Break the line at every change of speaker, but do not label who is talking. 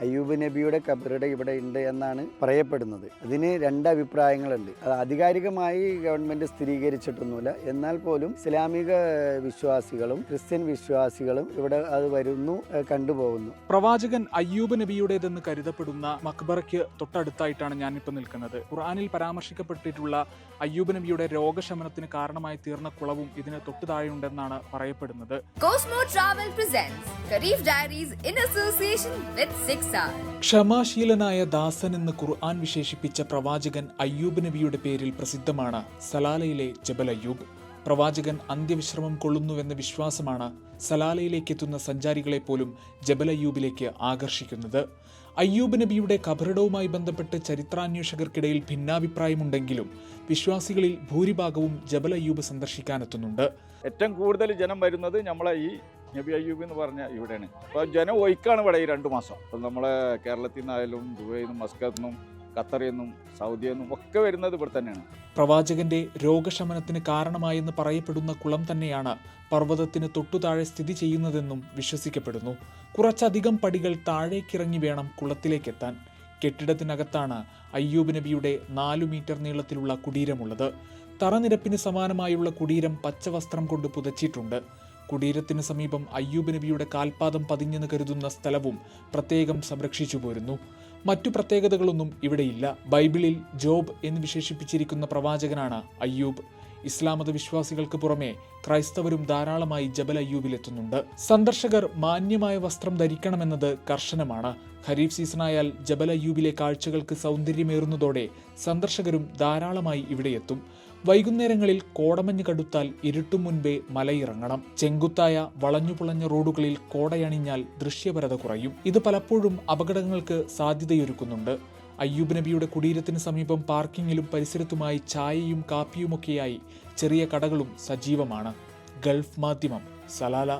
അയ്യൂബ് നബിയുടെ കബറുടെ ഇവിടെ ഉണ്ട് എന്നാണ് പറയപ്പെടുന്നത്. അതിന് രണ്ട് അഭിപ്രായങ്ങളുണ്ട്. അത് ആധികാരികമായി ഗവൺമെന്റ് സ്ഥിരീകരിച്ചിട്ടൊന്നുമില്ല. എന്നാൽ പോലും ഇസ്ലാമിക വിശ്വാസികളും ക്രിസ്ത്യൻ വിശ്വാസികളും ഇവിടെ അത് വരുന്നു കണ്ടുപോകുന്നു.
പ്രവാചകൻ അയ്യൂബ് നബിയുടേതെന്ന് കരുതപ്പെടുന്ന മക്ബറയ്ക്ക് തൊട്ടടുത്തായിട്ടാണ് ഞാനിപ്പോൾ നിൽക്കുന്നത്. ഖുർആനിൽ പരാമർശിക്കപ്പെട്ടിട്ടുള്ള അയ്യൂബ് നബിയുടെ രോഗശമനത്തിന് കാരണമായി തീർന്ന കുളവും ഇതിന് തൊട്ടു താഴെയുണ്ടെന്നാണ് പറയപ്പെടുന്നത്.
Travel Travel Khareef diaries in association with with 6R.
ക്ഷമാശീലനായ ദാസൻ എന്ന് ഖുർആൻ വിശേഷിപ്പിച്ച പ്രവാചകൻ അയ്യൂബ് നബിയുടെ പേരിൽ പ്രസിദ്ധമാണ് സലാലയിലെ ജബൽ അയ്യൂബ്. പ്രവാചകൻ അന്ത്യവിശ്രമം കൊള്ളുന്നുവെന്ന വിശ്വാസമാണ് സലാലയിലേക്ക് എത്തുന്ന സഞ്ചാരികളെ പോലും ജബൽ അയ്യൂബിലേക്ക് ആകർഷിക്കുന്നത്. അയ്യൂബ് നബിയുടെ കബറിടവുമായി ബന്ധപ്പെട്ട് ചരിത്രാന്വേഷകർക്കിടയിൽ ഭിന്നാഭിപ്രായമുണ്ടെങ്കിലും വിശ്വാസികളിൽ ഭൂരിഭാഗവും ജബൽ അയ്യൂബ് സന്ദർശിക്കാനെത്തുന്നുണ്ട്.
ഏറ്റവും കൂടുതൽ ജനം വരുന്നത് നമ്മളെ ഈ നബി അയ്യൂബ് എന്ന് പറഞ്ഞ ഇവിടെയാണ്. അപ്പോൾ ജനം ഒഴിക്കാണ് ഇവിടെ ഈ രണ്ട് മാസം. അപ്പം നമ്മളെ കേരളത്തിൽ നിന്നായാലും ദുബൈയിൽ നിന്നും മസ്കത്തിൽ നിന്നും ഖത്തറിൽ നിന്നും സൗദിയിൽ നിന്നും ഒക്കെ വരുന്നത് ഇവിടെ തന്നെയാണ്.
പ്രവാചകന്റെ രോഗശമനത്തിന് കാരണമായെന്ന് പറയപ്പെടുന്ന കുളം തന്നെയാണ് പർവതത്തിന് തൊട്ടുതാഴെ സ്ഥിതി ചെയ്യുന്നതെന്നും വിശ്വസിക്കപ്പെടുന്നു. കുറച്ചധികം പടികൾ താഴേക്കിറങ്ങി വേണം കുളത്തിലേക്കെത്താൻ. കെട്ടിടത്തിനകത്താണ് അയ്യൂബ് നബിയുടെ നാലു മീറ്റർ നീളത്തിലുള്ള കുടീരമുള്ളത്. തറനിരപ്പിന് സമാനമായുള്ള കുടീരം പച്ചവസ്ത്രം കൊണ്ട് പുതച്ചിട്ടുണ്ട്. കുടീരത്തിന് സമീപം അയ്യൂബ് നബിയുടെ കാൽപാദം പതിഞ്ഞെന്ന് കരുതുന്ന സ്ഥലവും പ്രത്യേകം സംരക്ഷിച്ചു പോരുന്നു. മറ്റു പ്രത്യേകതകളൊന്നും ഇവിടെയില്ല. ബൈബിളിൽ ജോബ് എന്ന് വിശേഷിപ്പിച്ചിരിക്കുന്ന പ്രവാചകനാണ് അയ്യൂബ്. ഇസ്ലാമത വിശ്വാസികൾക്ക് പുറമെ ക്രൈസ്തവരും ധാരാളമായി ജബൽ അയ്യൂബിലെത്തുന്നുണ്ട്. സന്ദർശകർ മാന്യമായ വസ്ത്രം ധരിക്കണമെന്നത് കർശനമാണ്. ഖരീഫ് സീസണായാൽ ജബൽ അയ്യൂബിലെ കാഴ്ചകൾക്ക് സൗന്ദര്യമേറുന്നതോടെ സന്ദർശകരും ധാരാളമായി ഇവിടെയെത്തും. വൈകുന്നേരങ്ങളിൽ കോടമഞ്ഞ് കടുത്താൽ ഇരുട്ടും മുൻപേ മലയിറങ്ങണം. ചെങ്കുത്തായ വളഞ്ഞുപുളഞ്ഞ റോഡുകളിൽ കോടയണിഞ്ഞാൽ ദൃശ്യപരത കുറയും. ഇത് പലപ്പോഴും അപകടങ്ങൾക്ക് സാധ്യതയൊരുക്കുന്നുണ്ട്. അയ്യൂബ് നബിയുടെ കുടീരത്തിന് സമീപം പാർക്കിങ്ങിലും പരിസരത്തുമായി ചായയും കാപ്പിയുമൊക്കെയായി ചെറിയ കടകളും സജീവമാണ്. ഗൾഫ് മാധ്യമം സലാല.